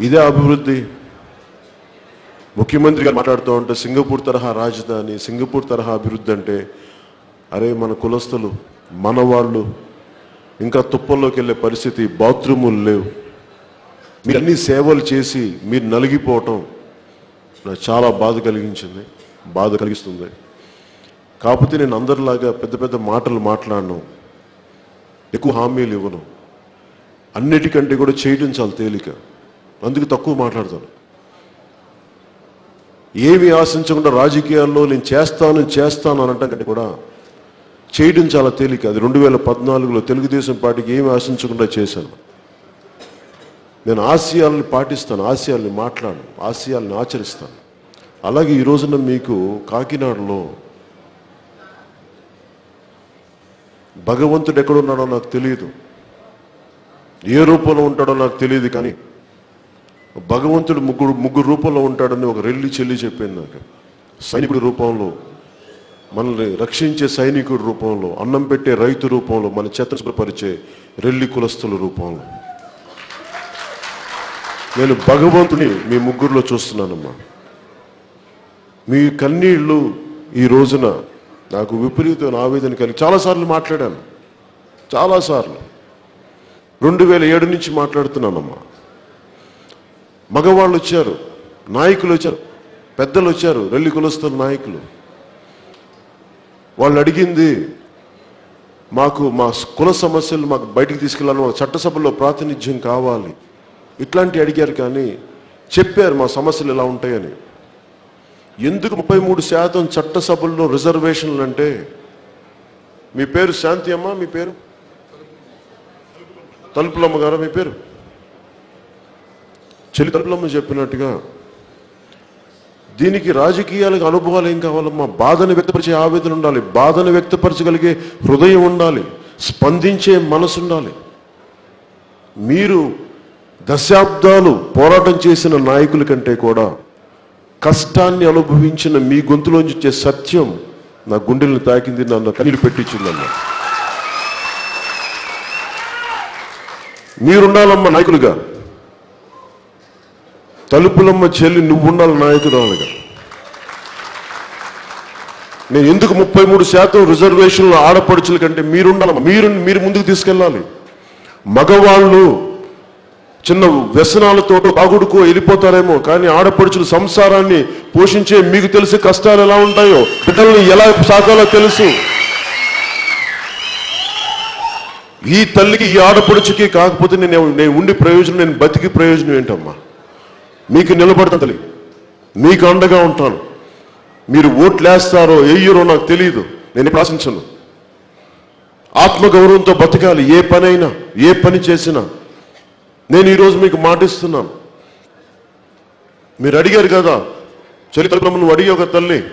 ఇదే అభివృద్ధి. ముఖ్యమంత్రి గారు మాట్లాడుతూ ఉంటే సింగపూర్ తరహా రాజధాని సింగపూర్ తరహా అభివృద్ధి అంటే అరే మన కులస్తులు మన వాళ్ళు ఇంకా తుప్పల్లోకి వెళ్ళే పరిస్థితి బాత్రూములు లేవు. మీరు అన్ని సేవలు చేసి మీరు నలిగిపోవటం నాకు చాలా బాధ కలిగించింది బాధ కలిగిస్తుంది. కాకపోతే నేను అందరిలాగా పెద్ద పెద్ద మాటలు మాట్లాడను ఎక్కువ హామీలు ఇవ్వను. అన్నిటికంటే కూడా చేయడం చాలా తేలిక. అందుకు తక్కువ మాట్లాడతాను. ఏమి ఆశించకుండా రాజకీయాల్లో నేను చేస్తాను చేస్తాను అనటం కంటే కూడా చేయడం చాలా తేలిక. అది రెండు వేల పద్నాలుగులో తెలుగుదేశం పార్టీకి ఏమి ఆశించకుండా చేశాను. నేను ఆశయాల్ని పాటిస్తాను ఆశయాల్ని మాట్లాడను ఆశయాల్ని ఆచరిస్తాను. అలాగే ఈ రోజున మీకు కాకినాడలో భగవంతుడు ఎక్కడున్నాడో నాకు తెలియదు. ఏ రూపంలో ఉంటాడో నాకు తెలియదు కానీ భగవంతుడు ముగ్గురు ముగ్గురు రూపంలో ఉంటాడని ఒక రెల్లి చెల్లి చెప్పింది నాకు. సైనికుడి రూపంలో మనల్ని రక్షించే సైనికుడి రూపంలో అన్నం పెట్టే రైతు రూపంలో మన చేతపరిచే రెల్లి కులస్తుల రూపంలో. నేను భగవంతుని మీ ముగ్గురులో చూస్తున్నానమ్మా. మీ కన్నీళ్ళు ఈ రోజున నాకు విపరీతమైన ఆవేదన కలిగి చాలాసార్లు మాట్లాడాను. చాలాసార్లు రెండు వేల ఏడు నుంచి మాట్లాడుతున్నానమ్మా. మగవాళ్ళు వచ్చారు నాయకులు వచ్చారు పెద్దలు వచ్చారు రెల్లి కులస్తుల నాయకులు. వాళ్ళు అడిగింది మాకు మా కుల సమస్యలు మాకు బయటికి తీసుకెళ్ళాలని మాకు చట్టసభలో ప్రాతినిధ్యం కావాలి. ఇట్లాంటి అడిగారు కానీ చెప్పారు మా సమస్యలు ఎలా ఉంటాయని. ఎందుకు ముప్పై మూడు శాతం చట్టసభల్లో రిజర్వేషన్లు అంటే? మీ పేరు శాంతి అమ్మ మీ పేరు? తలుపులమ్మ గారా మీ పేరు? చెల్లి చెప్పినట్టుగా దీనికి రాజకీయాలకు అనుభవాలు ఏం కావాలమ్మా? బాధను వ్యక్తపరిచే ఆవేదన ఉండాలి. బాధను వ్యక్తపరచగలిగే హృదయం ఉండాలి. స్పందించే మనసు ఉండాలి. మీరు దశాబ్దాలు పోరాటం చేసిన నాయకుల కంటే కూడా కష్టాన్ని అనుభవించిన మీ గొంతులోంచి వచ్చే సత్యం నా గుండెల్ని తాకింది నన్ను కన్నీరు పెట్టించిందన్న మీరుండాలమ్మా నాయకులుగా. తలుపులమ్మ చెల్లి నువ్వు ఉండాలి నాయకురాలుగా. నేను ఎందుకు ముప్పై మూడు శాతం రిజర్వేషన్లు ఆడపడుచుల కంటే మీరుండాలి? మీరు మీరు ముందుకు తీసుకెళ్ళాలి. మగవాళ్ళు చిన్న వ్యసనాలతో బాగుడుకో వెళ్ళిపోతారేమో కానీ ఆడపడుచుల సంసారాన్ని పోషించే మీకు తెలిసే కష్టాలు ఎలా ఉంటాయో బిడ్డల్ని ఎలా సాగాలో తెలుసు. ఈ తల్లికి ఈ ఆడపడుచుకి కాకపోతే నేను నేను ఉండి ప్రయోజనం నేను బతికి ప్రయోజనం ఏంటమ్మా? మీకు నిలబడతా తల్లి. మీకు అండగా ఉంటాను. మీరు ఓట్లేస్తారో వెయ్యరో నాకు తెలియదు నేను ప్రశ్నించను ఆత్మగౌరవంతో బతకాలి. ఏ పనైనా ఏ పని చేసినా. నేను ఈరోజు మీకు మాటిస్తున్నాను. మీరు అడిగారు కదా చరిత్ర నువ్వు అడిగే ఒక తల్లి.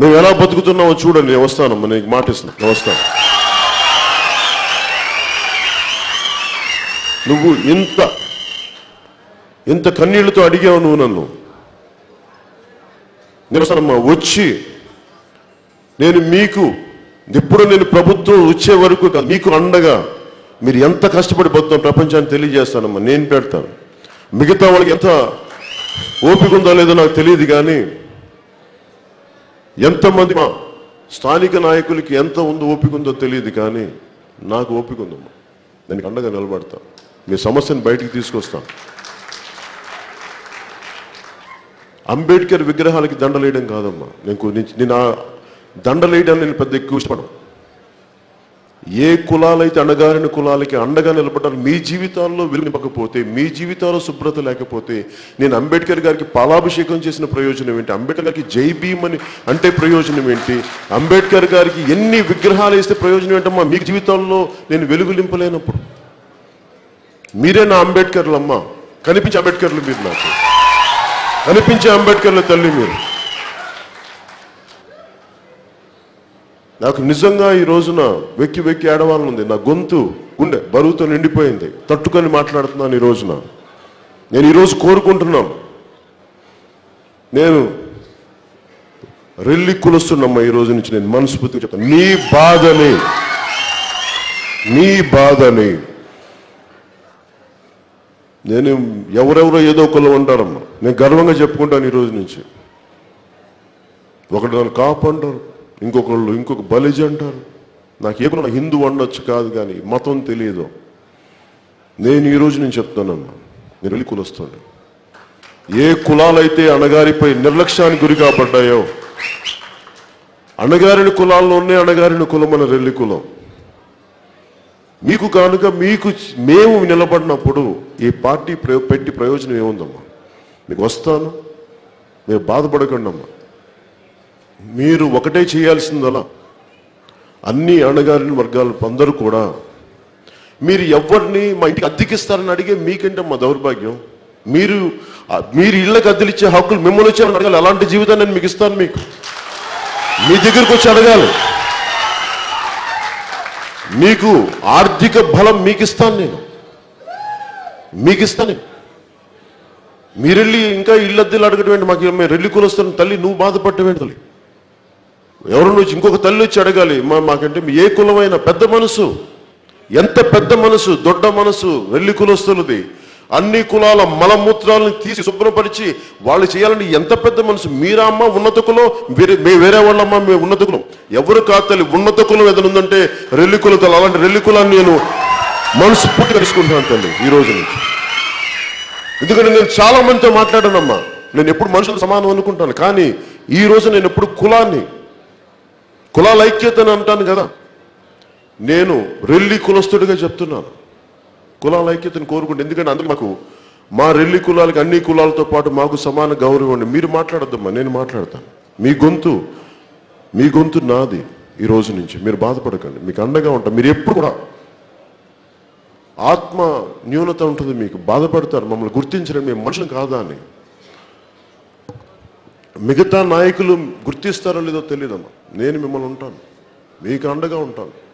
మేము ఎలా బతుకుతున్నామో చూడండి. నేను వస్తానమ్మా నీకు మాటిస్తున్నా. నేను వస్తాను. నువ్వు ఇంత ఎంత కన్నీళ్ళతో అడిగావు నువ్వు నన్ను? నిరసనమ్మా వచ్చి. నేను మీకు ఎప్పుడు నేను ప్రభుత్వం వచ్చే వరకు మీకు అండగా. మీరు ఎంత కష్టపడి బతుకుతాం ప్రపంచాన్ని తెలియజేస్తానమ్మా నేను పెడతాను. మిగతా వాళ్ళకి ఎంత ఓపిక ఉందో లేదో నాకు తెలియదు కానీ ఎంతమంది మా స్థానిక నాయకులకి ఎంత ఉందో ఓపిక ఉందో తెలియదు కానీ నాకు ఓపిక ఉందమ్మా. దానికి అండగా నిలబడతాను మీ సమస్యను బయటికి తీసుకొస్తాను అంబేద్కర్ విగ్రహాలకి దండలేయడం కాదమ్మా. నేను నేను ఆ దండలేయడానికి నేను పెద్ద ఎక్కువ ఇష్టపడను. ఏ కులాలైతే అణగారిన కులాలకి అండగా నిలబడ్డారు మీ జీవితాల్లో వెలుగునివ్వకపోతే మీ జీవితాల్లో శుభ్రత లేకపోతే నేను అంబేద్కర్ గారికి పాలాభిషేకం చేసిన ప్రయోజనం ఏంటి? అంబేద్కర్ గారికి జై భీమ్ అని అంటే ప్రయోజనం ఏంటి? అంబేద్కర్ గారికి ఎన్ని విగ్రహాలు వేస్తే ప్రయోజనం ఏంటమ్మా? మీ జీవితాల్లో నేను వెలుగు నింపలేనప్పుడు మీరే నా అంబేద్కర్లు అమ్మా కనిపించే అంబేద్కర్లు మీరు నాకు. అనిపించే అంబేద్కర్ల తల్లి మీరు. నాకు నిజంగా ఈ రోజున వెక్కి వెక్కి ఏడవాలని ఉంది నా గొంతు గుండె బరువుతో నిండిపోయింది. తట్టుకొని మాట్లాడుతున్నాను ఈ రోజున. నేను ఈరోజు కోరుకుంటున్నాను. నేను రెల్లి కులుస్తున్నమ్మా ఈ రోజు నుంచి నేను మనస్ఫూర్తిగా చెప్తాను. నీ బాధని నీ బాధని నేను ఎవరెవరో ఏదో కులం అంటారమ్మా నేను గర్వంగా చెప్పుకుంటాను ఈ రోజు నుంచి. ఒకడు నన్ను కాపు అంటారు ఇంకొకళ్ళు ఇంకొక బలిజ అంటారు. నాకు ఏ హిందూ అనొచ్చు కాదు కానీ మతం తెలియదు. నేను ఈ రోజు నేను చెప్తానమ్మా నేను వెళ్ళి కులస్తుండే ఏ కులాలైతే అణగారిపై నిర్లక్ష్యానికి గురి కాబడ్డాయో అణగారిన కులాల్లోనే అణగారిన కులం మన రెల్లి కులం. మీకు కనుక మీకు మేము నిలబడినప్పుడు ఈ పార్టీ ప్రయో పెట్టి ప్రయోజనం ఏముందమ్మా? మీకు వస్తాను. మీరు బాధపడకండి అమ్మా. మీరు ఒకటే చేయాల్సిందలా. అన్ని అణగారిన వర్గాలు అందరూ కూడా మీరు ఎవరిని మా ఇంటికి అద్దెకిస్తారని అడిగే మీకంటే మా దౌర్భాగ్యం. మీరు మీరు ఇళ్ళకి అద్దెలిచ్చే హక్కులు మిమ్మల్ని వచ్చారని అడగాలి అలాంటి జీవితాన్ని నేను మీకు ఇస్తాను మీకు. మీ దగ్గరకు వచ్చి అడగాలి. మీకు ఆర్థిక బలం మీకు ఇస్తాను నేను. మీకు ఇస్తాను మీరెళ్ళి ఇంకా ఇళ్ళద్దెలు అడగటం మాకు మేము రెల్లి కులొస్తాను తల్లి నువ్వు బాధపడటమేంటి తల్లి? ఎవరు వచ్చి ఇంకొక తల్లి వచ్చి అడగాలి? మా మాకంటే ఏ కులమైన పెద్ద మనసు ఎంత పెద్ద మనసు దొడ్డ మనసు రెల్లి కులొస్తున్నది అన్ని కులాల మలమూత్రాలను తీసి శుభ్రపరిచి వాళ్ళు చేయాలని ఎంత పెద్ద మనసు? మీరా అమ్మ ఉన్నత కులం? వేరే మే వేరే వాళ్ళమ్మ మేము ఉన్నత కులం. ఎవరు కాతలి ఉన్నత కులం ఏదైనా ఉందంటే రెల్లి కులతలు అలాంటి రెల్లి కులాన్ని నేను మనస్ఫూర్తిగా తెలుసుకుంటున్నాను తల్లి ఈ రోజు నుంచి. ఎందుకంటే నేను చాలా మందితో మాట్లాడానమ్మా. నేను ఎప్పుడు మనుషులు సమానం అనుకుంటాను. కానీ ఈ రోజు నేను ఎప్పుడు కులాన్ని కులాల ఐక్యతని అంటాను కదా. నేను రెల్లి కులస్తుడిగా చెప్తున్నాను. కులాల ఐక్యతను కోరుకుంటే ఎందుకంటే అందుకు మాకు మా రెల్లి కులాలకి అన్ని కులాలతో పాటు మాకు సమాన గౌరవం అండి మీరు మాట్లాడద్దమ్మా నేను మాట్లాడతాను. మీ గొంతు మీ గొంతు నాది ఈ రోజు నుంచి. మీరు బాధపడకండి. మీకు అండగా ఉంటాం. మీరు ఎప్పుడు కూడా ఆత్మ న్యూనత ఉంటుంది మీకు. బాధపడతారు మమ్మల్ని. గుర్తించడం మేము మనుషులు కాదా అని. మిగతా నాయకులు గుర్తిస్తారో లేదో తెలియదమ్మా. నేను మిమ్మల్ని ఉంటాను. మీకు అండగా ఉంటాను.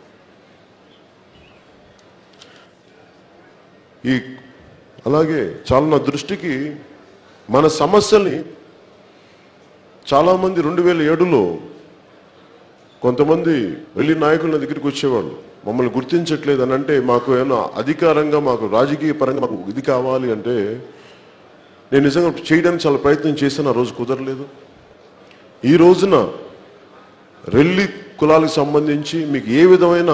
ఈ అలాగే చాలా దృష్టికి మన సమస్యల్ని చాలామంది రెండు వేల ఏడులో కొంతమంది వెళ్ళి నాయకుల దగ్గరికి వచ్చేవాళ్ళు. మమ్మల్ని గుర్తించట్లేదు అని అంటే మాకు ఏమైనా అధికారంగా మాకు రాజకీయ పరంగా మాకు ఇది కావాలి అంటే నేను నిజంగా చేయడానికి చాలా ప్రయత్నం చేశాను ఆ రోజు కుదరలేదు. ఈ రోజున రెల్లి కులాలకు సంబంధించి మీకు ఏ విధమైన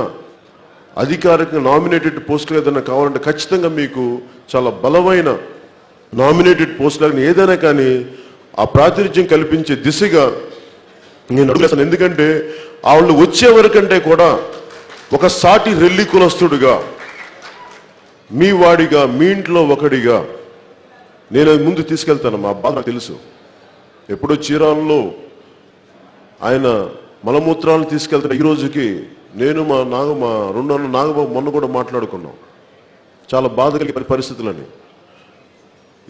అధికారికంగా నామినేటెడ్ పోస్టులు ఏదైనా కావాలంటే ఖచ్చితంగా మీకు చాలా బలమైన నామినేటెడ్ పోస్టులు ఏదైనా కానీ ఆ ప్రాతినిధ్యం కల్పించే దిశగా నేను అడుగుతాను ఎందుకంటే వాళ్ళు వచ్చే వరకంటే కూడా ఒక సాటి రెల్లి కులస్తుడుగా మీ వాడిగా మీ ఇంట్లో ఒకడిగా నేను ముందు తీసుకెళ్తాను. మా బాధ తెలుసు. ఎప్పుడో చీరాల్లో ఆయన మలమూత్రాలను తీసుకెళ్తాడు. ఈ రోజుకి నేను మా నాగ మా రెండు నాగబాబు మొన్న కూడా మాట్లాడుకున్నాం. చాలా బాధ కలిగే పరిస్థితులని.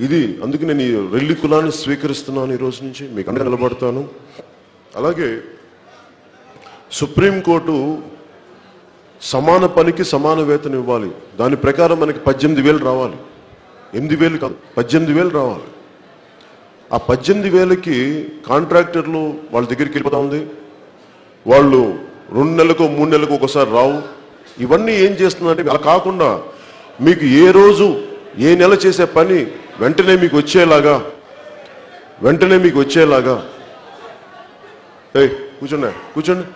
ఇది అందుకు నేను ఈ రెల్లి కులాన్ని స్వీకరిస్తున్నాను ఈ రోజు నుంచి. మీకు అండగా నిలబడతాను. అలాగే సుప్రీంకోర్టు సమాన పనికి సమాన వేతనం ఇవ్వాలి. దాని ప్రకారం మనకి పద్దెనిమిది వేలు రావాలి. ఎనిమిది వేలు కాదు పద్దెనిమిది వేలు రావాలి. ఆ పద్దెనిమిది వేలకి కాంట్రాక్టర్లు వాళ్ళ దగ్గరికి వెళ్ళిపోతా ఉంది. వాళ్ళు రెండు నెలలకు మూడు నెలలకు ఒకసారి రావు. ఇవన్నీ ఏం చేస్తుందంటే అలా కాకుండా మీకు ఏ రోజు ఏ నెల చేసే పని వెంటనే మీకు వచ్చేలాగా వెంటనే మీకు వచ్చేలాగా. ఏయ్ కూర్చోండి కూర్చోండి.